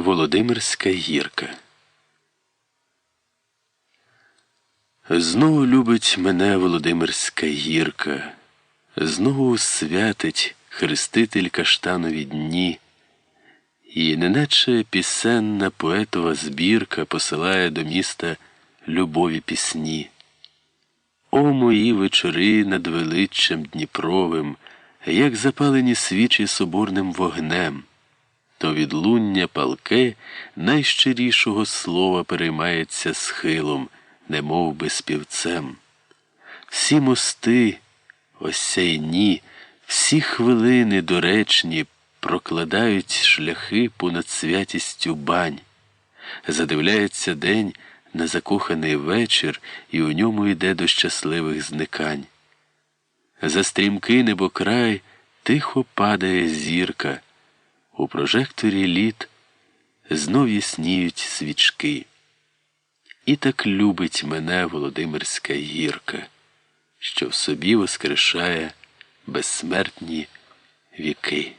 Володимирська гірка. Знову любить мене Володимирська гірка, знову святить хреститель каштанові дні, і неначе пісенна поетова збірка посилає до міста любові пісні. О мої вечори над величчям Дніпровим, як запалені свічі соборним вогнем то відлуння палке найщирішого слова переймається схилом, немов би співцем. Всі мости, осяйні, всі хвилини доречні прокладають шляхи понад святістю бань. Задивляється день на закоханий вечір, і у ньому йде до щасливих зникань. За стрімкий небокрай тихо падає зірка. У прожекторі літ знов ясніють свічки. І так любить мене Володимирська гірка, що в собі воскрешає безсмертні віки.